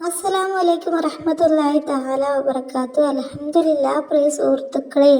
അസ്സലാമു അലൈക്കും വറഹ്മത്തുള്ളാഹി തആല വബറകാത്തു അൽഹംദുലില്ലാ പ്രിയ സുഹൃത്തുക്കളെ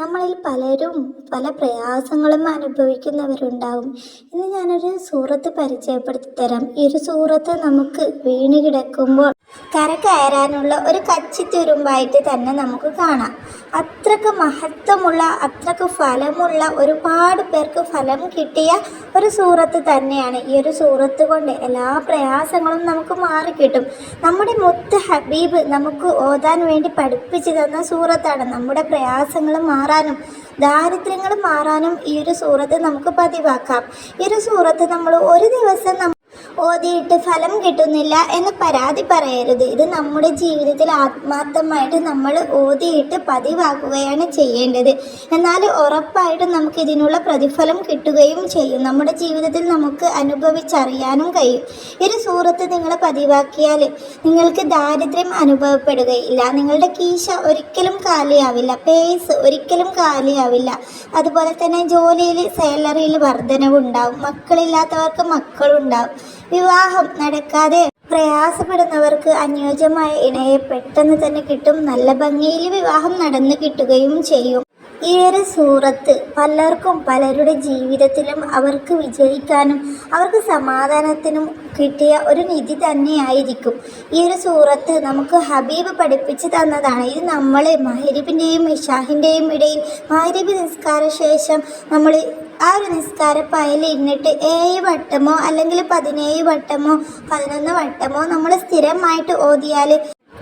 നമ്മളിൽ പലരും പല പ്രയാസങ്ങളും അനുഭവിക്കുന്നവരുണ്ടാവും. ഇന്ന് ഞാനൊരു സൂറത്ത് പരിചയപ്പെടുത്തി തരാം ഈ ഒരു സൂറത്ത് നമുക്ക് വീണ് കിടക്കുമ്പോൾ കര കയറാനുള്ള ഒരു കച്ചിത്തുരുമ്പായിട്ട് തന്നെ നമുക്ക് കാണാം. അത്രയ്ക്ക് മഹത്വമുള്ള അത്രയ്ക്ക് ഫലമുള്ള ഒരുപാട് പേർക്ക് ഫലം കിട്ടിയ ഒരു സൂറത്ത് തന്നെയാണ്. ഈ ഒരു സൂറത്ത് കൊണ്ട് എല്ലാ പ്രയാസങ്ങളും നമുക്ക് മാറിക്കിട്ടും നമ്മുടെ മുത്ത് ഹബീബ് നമുക്ക് ഓതാൻ വേണ്ടി പഠിപ്പിച്ചു തന്ന സൂറത്താണ്. നമ്മുടെ പ്രയാസങ്ങൾ മാറാനും ദാരിദ്ര്യങ്ങൾ മാറാനും ഈ ഒരു സൂറത്ത് നമുക്ക് പതിവാക്കാം. ഈ ഒരു സൂറത്ത് നമ്മൾ ഒരു ദിവസം ഓതിയിട്ട് ഫലം കിട്ടുന്നില്ല എന്ന് പരാതി പറയരുത്. ഇത് നമ്മുടെ ജീവിതത്തിൽ ആത്മാർത്ഥമായിട്ട് നമ്മൾ ഓതിയിട്ട് പതിവാക്കുകയാണ് ചെയ്യേണ്ടത്. എന്നാൽ ഉറപ്പായിട്ടും നമുക്ക് ഇതിനുള്ള പ്രതിഫലം കിട്ടുകയും ചെയ്യും. നമ്മുടെ ജീവിതത്തിൽ നമുക്ക് അനുഭവിച്ചറിയാനും കഴിയും. ഒരു സൂറത്ത് നിങ്ങൾ പതിവാക്കിയാൽ നിങ്ങൾക്ക് ദാരിദ്ര്യം അനുഭവപ്പെടുകയില്ല. നിങ്ങളുടെ കീശ ഒരിക്കലും കാലിയാവില്ല. പേസ് ഒരിക്കലും കാലിയാവില്ല. അതുപോലെ തന്നെ ജോലിയിൽ സാലറിയിൽ വർധനവുണ്ടാവും. മക്കളില്ലാത്തവർക്ക് മക്കളുണ്ടാവും. വിവാഹം നടക്കാതെ പ്രയാസപ്പെടുന്നവർക്ക് അനുയോജ്യമായ ഇണയെ പെട്ടെന്ന് തന്നെ കിട്ടും. നല്ല ഭംഗിയിൽ വിവാഹം നടന്നു കിട്ടുകയും ചെയ്യും. ഈ ഒരു സൂറത്ത് പലർക്കും പലരുടെ ജീവിതത്തിലും അവർക്ക് വിജയിക്കാനും അവർക്ക് സമാധാനത്തിനും കിട്ടിയ ഒരു നിധി തന്നെയായിരിക്കും. ഈ ഒരു സൂറത്ത് നമുക്ക് ഹബീബ് പഠിപ്പിച്ചു തന്നതാണ്. ഇത് നമ്മൾ മഹരിബിന്റെയും ഇഷാഹിന്റെയും ഇടയിൽ മഹരിബ് നിസ്കാര ശേഷം നമ്മൾ ആ ഒരു നിസ്കാരപ്പായൽ ഇരുന്നിട്ട് ഏഴ് വട്ടമോ അല്ലെങ്കിൽ പതിനേഴ് വട്ടമോ പതിനൊന്ന് വട്ടമോ നമ്മൾ സ്ഥിരമായിട്ട് ഓതിയാൽ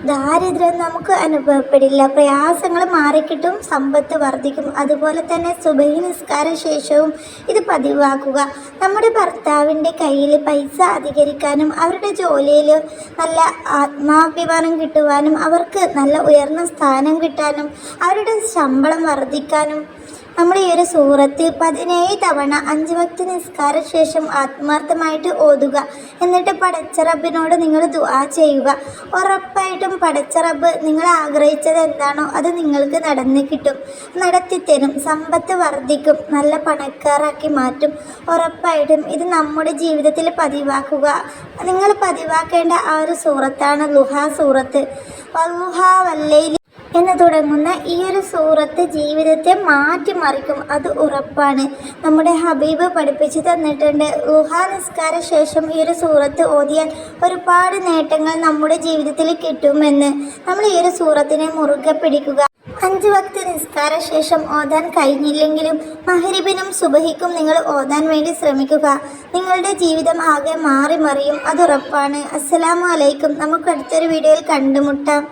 ദാരിദ്ര്യം നമുക്ക് അനുഭവപ്പെടില്ല. പ്രയാസങ്ങൾ മാറിക്കിട്ടും സമ്പത്ത് വർദ്ധിക്കും. അതുപോലെ തന്നെ സുബഹി നിസ്കാര ശേഷവും ഇത് പതിവാക്കുക. നമ്മുടെ ഭർത്താവിന്റെ കയ്യിൽ പൈസ അധികരിക്കാനും അവരുടെ ജോലിയിൽ നല്ല ആത്മാഭിമാനം കിട്ടുവാനും അവർക്ക് നല്ല ഉയർന്ന സ്ഥാനം കിട്ടാനും അവരുടെ ശമ്പളം വർദ്ധിക്കാനും നമ്മൾ ഈ ഒരു സൂറത്ത് പതിനേഴ് തവണ അഞ്ച് ഭക്തി നിസ്കാര ശേഷം ആത്മാർത്ഥമായിട്ട് ഓതുക. എന്നിട്ട് പടച്ചറബിനോട് നിങ്ങൾ ദുആ ചെയ്യുക. ഉറപ്പായിട്ടും പടച്ചറബ് നിങ്ങൾ ആഗ്രഹിച്ചത് എന്താണോ അത് നിങ്ങൾക്ക് നടന്നു കിട്ടും. നടത്തിത്തരും സമ്പത്ത് വർദ്ധിക്കും നല്ല പണക്കാരാക്കി മാറ്റും. ഉറപ്പായിട്ടും ഇത് നമ്മുടെ ജീവിതത്തിൽ പതിവാക്കുക. നിങ്ങൾ പതിവാക്കേണ്ട ആ ഒരു സൂറത്താണ് ലുഹ സൂറത്ത്. വല്ലുഹ വല്ലൈലി എന്ന് തുടങ്ങുന്ന ഈ ഒരു സൂറത്ത് ജീവിതത്തെ മാറ്റിമറിക്കും അത് ഉറപ്പാണ്. നമ്മുടെ ഹബീബ് പഠിപ്പിച്ചു തന്നിട്ടുണ്ട് ഊഹാ നിസ്കാര ശേഷം ഈ ഒരു സൂറത്ത് ഓതിയാൽ ഒരുപാട് നേട്ടങ്ങൾ നമ്മുടെ ജീവിതത്തിൽ കിട്ടുമെന്ന്. നമ്മൾ ഈ ഒരു സൂറത്തിനെ മുറുകെ പിടിക്കുക. അഞ്ച് വക്ത് നിസ്കാര ശേഷം ഓതാൻ കഴിഞ്ഞില്ലെങ്കിലും മഹരിബിനും സുബഹിക്കും നിങ്ങൾ ഓതാൻ വേണ്ടി ശ്രമിക്കുക. നിങ്ങളുടെ ജീവിതം ആകെ മാറി മറിയും അതുറപ്പാണ് അസ്സലാമലൈക്കും നമുക്ക് അടുത്തൊരു വീഡിയോയിൽ കണ്ടുമുട്ടാം.